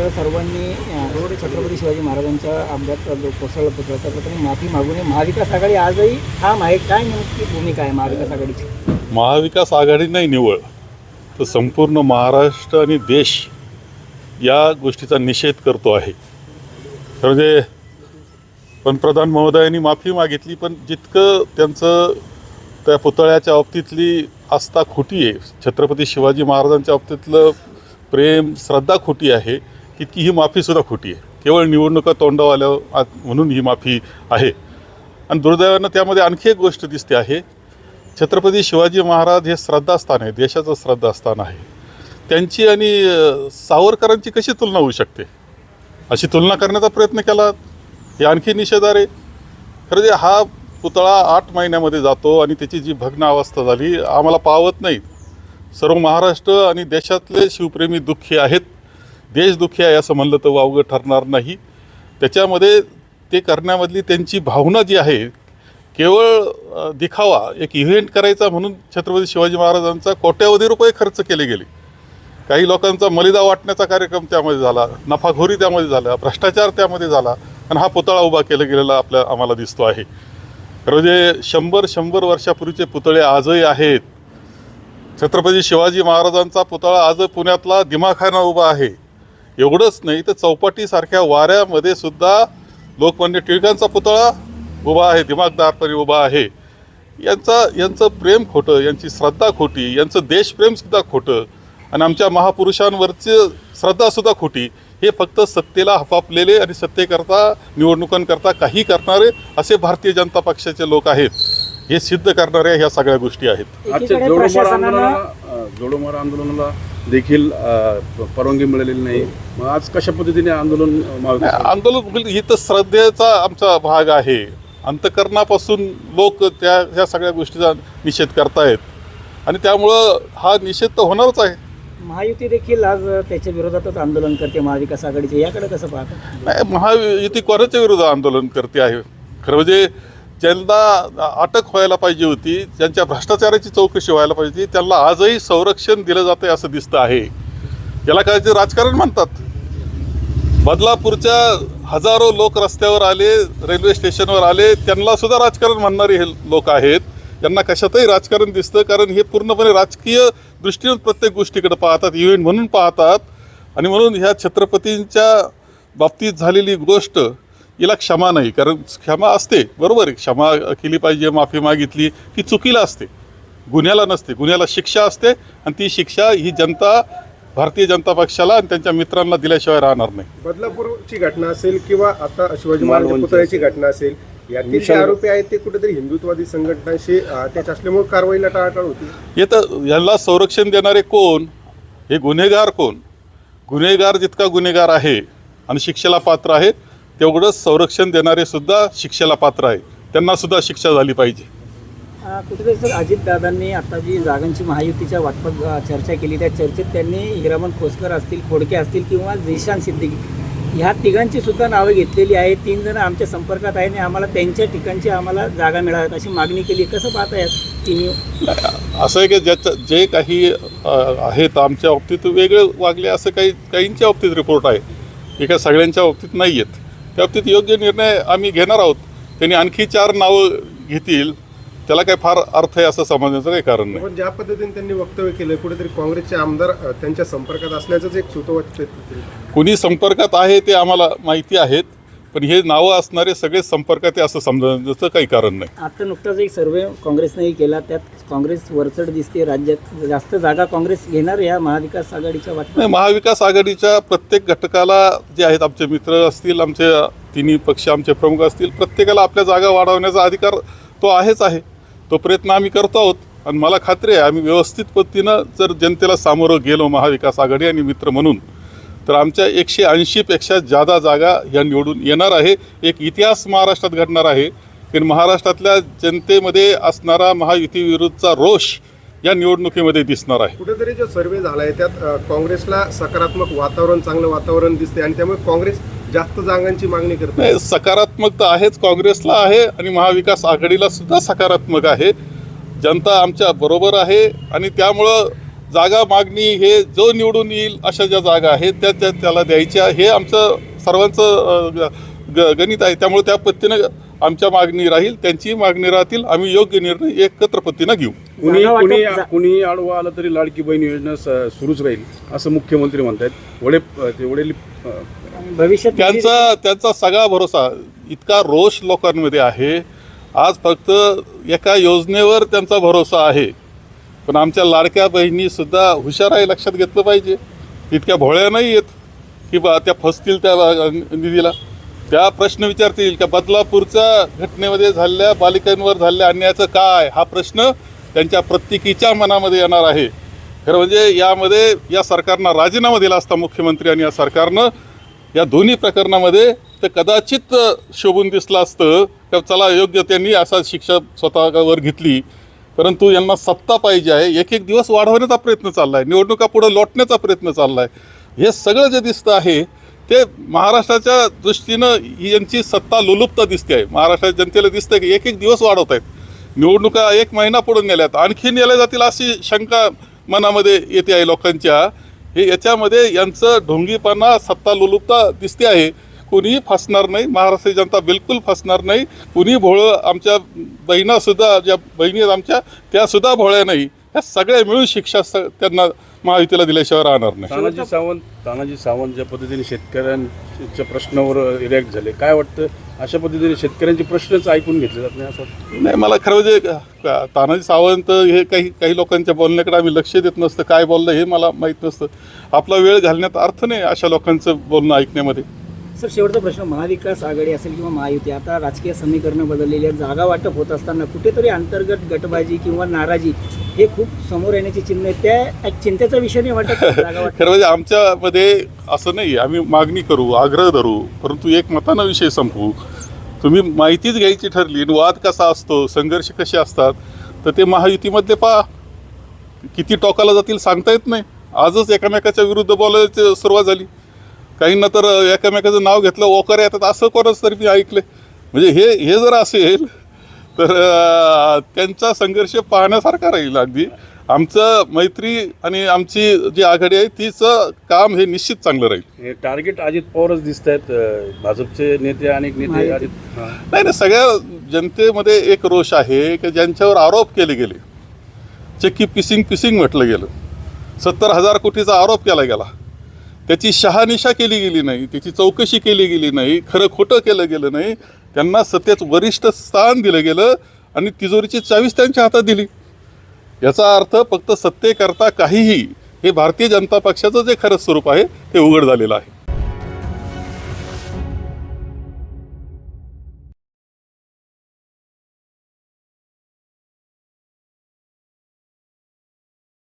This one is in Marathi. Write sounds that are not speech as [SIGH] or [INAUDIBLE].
तर सर्वांनी अं, छत्रपती शिवाजी महाराजांच्या अपघात जो कोसळलं पुतळा त्या माफी मागू नये. महाविकास आघाडी आजही ठाम आहे. काय नेमकी भूमिका आहे महाविकास आघाडीची? महाविकास आघाडी नाही निवळ तर संपूर्ण महाराष्ट्र आणि देश या गोष्टीचा निषेध करतो आहे. तर म्हणजे पंतप्रधान महोदयांनी माफी मागितली पण जितकं त्यांचं त्या पुतळ्याच्या बाबतीतली आस्था खोटी आहे छत्रपती शिवाजी महाराजांच्या बाबतीतलं प्रेम श्रद्धा खोटी आहे इतकी ही माफीसुद्धा खोटी आहे. केवळ निवडणुका तोंडावर आल्या आ- म्हणून ही माफी आहे. आणि दुर्दैवानं त्यामध्ये आणखी एक गोष्ट दिसते आहे. छत्रपती शिवाजी महाराज हे श्रद्धास्थान आहे देशाचं श्रद्धास्थान आहे. त्यांची आणि सावरकरांची कशी तुलना होऊ शकते? अशी तुलना करण्याचा प्रयत्न केला हे आणखी निषेधार आहे. खरं जे हा पुतळा आठ महिन्यामध्ये जातो आणि त्याची जी भग्न अवस्था झाली आम्हाला पावत नाही. सर्व महाराष्ट्र आणि देशातले शिवप्रेमी दुःखी आहेत. देशदुखी आहे असं म्हणलं तर वावगं ठरणार नाही. त्याच्यामध्ये ते करण्यामधली त्यांची भावना जी आहे केवळ दिखावा एक इव्हेंट करायचा म्हणून छत्रपती शिवाजी महाराजांचा कोट्यावधी रुपये खर्च केले गेले. काही लोकांचा मलिदा वाटण्याचा कार्यक्रम त्यामध्ये झाला नफाखोरी त्यामध्ये झाला भ्रष्टाचार त्यामध्ये झाला आणि हा पुतळा उभा केला गेलेला आपल्या आम्हाला दिसतो आहे. म्हणजे शंभर शंभर वर्षापूर्वीचे पुतळे आजही आहेत. छत्रपती शिवाजी महाराजांचा पुतळा आज पुण्यातला दिमाखाना उभा आहे. एवढंच नाही तर चौपाटीसारख्या वाऱ्यामध्ये सुद्धा लोकमान्य टिळकांचा पुतळा उभा आहे दिमागदारपणे उभा आहे. यांचा यांचं प्रेम खोटं यांची श्रद्धा खोटी यांचं देशप्रेमसुद्धा खोटं आणि आमच्या महापुरुषांवरची श्रद्धासुद्धा खोटी हे फक्त सत्तेला हफापलेले आणि सत्तेकरता निवडणुकांकरता काही करणारे असे भारतीय जनता पक्षाचे लोक आहेत. हे सिद्ध करणाऱ्या ह्या सगळ्या गोष्टी आहेत. आजच्या जोडोमार आंदोलनाला जोडोमार आंदोलनाला देखील परवानगी मिळालेली नाही. मग आज कशा पद्धतीने आंदोलन आंदोलन ही तर श्रद्धेचा आमचा भाग आहे. अंतकरणापासून लोक त्या ह्या सगळ्या गोष्टीचा निषेध करतायत. आणि त्यामुळं हा निषेध तर होणारच आहे. महायुती देखील आज त्याच्या विरोधातच आंदोलन करते महाविकास आघाडीचे. याकडे कसं पाहता? नाही महायुती कोणाच्या विरुद्ध आंदोलन करते आहे? खरं म्हणजे ज्यांना अटक व्हायला पाहिजे होती ज्यांच्या भ्रष्टाचाराची चौकशी व्हायला पाहिजे होती त्यांना आजही संरक्षण दिलं जातं असं दिसतं आहे. याला काय ते राजकारण म्हणतात. बदलापूरच्या हजारो लोक रस्त्यावर आले रेल्वे स्टेशनवर आले त्यांना सुद्धा राजकारण म्हणणारे हे लोक आहेत. यांना कशातही राजकारण दिसतं कारण हे पूर्णपणे राजकीय दृष्टीने प्रत्येक गोष्टीकडे पाहतात इव्हेंट म्हणून पाहतात. आणि म्हणून ह्या छत्रपतींच्या बाबतीत झालेली गोष्ट हिला क्षमा नाही कारण क्षमा असते बरोबर क्षमा केली पाहिजे माफी मागितली की चुकीला असते. गुन्ह्याला नसते गुन्ह्याला शिक्षा असते आणि ती शिक्षा ही जनता भारतीय जनता पक्षाला आणि त्यांच्या मित्रांना दिल्याशिवाय राहणार नाही. बदलापूरची घटना असेल किंवा आता शिवाजी महाराज पुतळ्याची घटना असेल यातील जे विशाल- आरोपी आहेत ते कुठेतरी हिंदुत्वादी संघटनांशी असल्यामुळे कारवाईला टाळाटाळ होती. तर यांना संरक्षण देणारे कोण? हे गुन्हेगार कोण? गुन्हेगार जितका गुन्हेगार आहे आणि शिक्षेला पात्र आहे तेवढंच संरक्षण देणारे सुद्धा शिक्षेला पात्र आहे त्यांना सुद्धा शिक्षा झाली पाहिजे. कुठेतरी सर अजितदादांनी आता जी जागांची महायुतीच्या वाटपात चर्चा केली त्या चर्चेत त्यांनी हिरामन खोसकर असतील खोडके असतील किंवा झिशान सिद्दीकी ह्या तिघांची सुद्धा नावं घेतलेली आहेत. तीन जण आमच्या संपर्कात आहे आणि आम्हाला त्यांच्या ठिकाणची आम्हाला जागा मिळाव्यात अशी मागणी केली कसं पाहताय तिन्ही? असं आहे की ज्याचं जे काही आहेत आमच्या बाबतीत वेगळे वागले असं काही काहींच्या बाबतीत रिपोर्ट आहे. काय सगळ्यांच्या बाबतीत नाही आहेत त्या बाबतीत योग्य निर्णय आम्ही घेणार आहोत. त्यांनी आणखी चार नावं घेतील. त्याला काही फार अर्थ आहे असं समजण्याचं काही कारण नाही. पण ज्या पद्धतीने त्यांनी वक्तव्य केलं कुठेतरी काँग्रेसचे आमदार त्यांच्या संपर्कात असल्याचंच एक सुतोवाच कुणी संपर्कात आहे ते आम्हाला माहिती आहेत. पण हे नावं असणारे सगळे संपर्कात आहे असं समजण्याचं काही कारण नाही. आता नुकताच एक सर्वे काँग्रेसनेही केला त्यात काँग्रेस वरचढ दिसते राज्यात जास्त जागा काँग्रेस घेणार या महाविकास आघाडीच्या वाटपात? नाही महाविकास आघाडीच्या प्रत्येक घटकाला जे आहेत आमचे मित्र असतील आमचे तिन्ही पक्ष आमचे प्रमुख असतील प्रत्येकाला आपल्या जागा वाढवण्याचा अधिकार तो आहेच आहे. तो प्रयत्न आम्ही करतो आहोत. आणि मला खात्री आहे आम्ही व्यवस्थित पद्धतीनं जर जनतेला सामोरं गेलो महाविकास आघाडी आणि मित्र म्हणून तर आमच्या एकशे ऐंशीपेक्षा जादा जागा ह्या निवडून येणार आहे. एक इतिहास महाराष्ट्रात घडणार आहे. की महाराष्ट्रातल्या जनतेमध्ये असणारा महायुतीविरुद्धचा रोष या निवडणुकीमध्ये दिसणार आहे. कुठेतरी जो सर्वे झाला आहे त्यात काँग्रेसला सकारात्मक वातावरण चांगलं वातावरण दिसते आणि त्यामुळे काँग्रेस जास्त जागांची मागणी करते नाही सकारात्मक तर आहेच काँग्रेसला आहे आणि महाविकास आघाडीला सुद्धा सकारात्मक आहे. जनता आमच्या बरोबर आहे आणि त्यामुळं जागा मागणी हे जो निवडून येईल अशा ज्या जागा आहेत त्या त्या त्याला द्यायच्या. हे आमचं सर्वांचं ग- गणित आहे. त्यामुळे त्या पद्धतीनं आमच्या मागणी राहील त्यांचीही मागणी राहतील. आम्ही योग्य निर्णय एकत्र पद्धतीनं घेऊ. कुणी कुणी कुणी आडवा आलं तरी लाडकी बहीण योजना सुरूच राहील असं मुख्यमंत्री म्हणतायत. वडे ते वडील भविष्यात त्यांचा त्यांचा सगळा भरोसा इतका रोष लोकांमध्ये आहे. आज फक्त एका योजनेवर त्यांचा भरोसा आहे. पण आमच्या लाडक्या बहिणीसुद्धा हुशार आहे लक्षात घेतलं पाहिजे. इतक्या भोळ्या नाही आहेत की बा त्या फसतील त्या निधीला. त्या प्रश्न विचारतील का बदलापूरच्या घटनेमध्ये झालेल्या बालिकांवर झालेल्या अन्यायाचं काय? हा प्रश्न त्यांच्या प्रत्येकीच्या मनामध्ये येणार आहे. खरं म्हणजे यामध्ये या सरकारनं राजीनामा दिला असता मुख्यमंत्री आणि या सरकारनं या दोन्ही प्रकरणामध्ये ते कदाचित शोभून दिसलं असतं. का चला योग्य त्यांनी असा शिक्षा स्वतःवर घेतली. परंतु यांना सत्ता पाहिजे आहे. एक एक दिवस वाढवण्याचा प्रयत्न चालला आहे निवडणुका पुढं लोटण्याचा प्रयत्न चालला आहे हे सगळं जे दिसतं आहे ते महाराष्ट्राच्या दृष्टीनं यांची सत्ता लुलुपता दिसते आहे. महाराष्ट्राच्या जनतेला दिसतं की एक एक दिवस वाढवत आहेत. निवडणुका एक महिना पुढे नेल्यात. आणखी नेल्या जातील अशी शंका मनामध्ये येते आहे लोकांच्या. हे याच्यामध्ये यांचं ढोंगीपणा सत्ता लुलुपता दिसते आहे. कुणीही फसणार नाही. महाराष्ट्राची जनता बिलकुल फसणार नाही. कुणी भोळं आमच्या बहिणासुद्धा ज्या बहिणी आहेत आमच्या त्यासुद्धा भोळ्या नाही. ह्या सगळ्या मिळून शिक्षा स- त्यांना महायुतीला दिल्याशिवाय राहणार नाही. तानाजी सावंत तानाजी सावंत ज्या पद्धतीने शेतकऱ्यांच्या प्रश्नावर रिॲक्ट झाले काय वाटतं? अशा पद्धतीने शेतकऱ्यांचे प्रश्नच ऐकून घेतले जात नाही असं? नाही मला खरं म्हणजे तानाजी सावंत हे काही काही लोकांच्या बोलण्याकडे आम्ही लक्ष देत नसतं. काय बोललं हे मला माहीत नसतं. आपला वेळ घालण्यात अर्थ नाही अशा लोकांचं बोलणं ऐकण्यामध्ये. सर शेवटचा प्रश्न महाविकास आघाडी असेल किंवा महायुती आता राजकीय समीकरणं बदललेली आहेत जागा वाटप होत असताना कुठेतरी अंतर्गत गटबाजी किंवा नाराजी हे खूप समोर येण्याची चिन्ह आहेत. त्या एक चिंतेचा विषय नाही वाटत का? जागा [LAUGHS] वाटप? खरं म्हणजे आमच्यामध्ये असं नाही आम्ही मागणी करू आग्रह धरू परंतु एक मतानं विषय संपवू. तुम्ही माहितीच घ्यायची ठरली वाद कसा असतो संघर्ष कसे असतात तर ते महायुतीमधले पहा. किती टोकाला जातील सांगता येत नाही. आजच एकामेकाच्या विरुद्ध बोलायची सुरुवात झाली. काहींना तर एकामेकाचं नाव घेतलं ओकर येतात असं कोणाच तरी मी ऐकलं म्हणजे हे हे जर असेल तर त्यांचा संघर्ष पाहण्यासारखा राहील अगदी. आमचं मैत्री आणि आमची जी आघाडी आहे तिचं काम हे निश्चित चांगलं राहील. हे टार्गेट अजित पवारच दिसत आहेत भाजपचे नेते अनेक नेते. अजित. नाही नाही सगळ्या जनतेमध्ये एक रोष आहे की ज्यांच्यावर आरोप केले गेले. चक्की पिसिंग पिसिंग म्हटलं गेलं. सत्तर हजार कोटीचा आरोप केला गेला. त्याची शहानिशा केली गेली नाही त्याची चौकशी केली गेली नाही खरं खोटं केलं गेलं नाही त्यांना सत्तेत वरिष्ठ स्थान दिलं गेलं आणि तिजोरीची चावीस त्यांच्या हातात दिली. याचा अर्थ फक्त सत्तेकरता काहीही हे भारतीय जनता पक्षाचं जे खरं स्वरूप आहे ते उघड झालेलं आहे.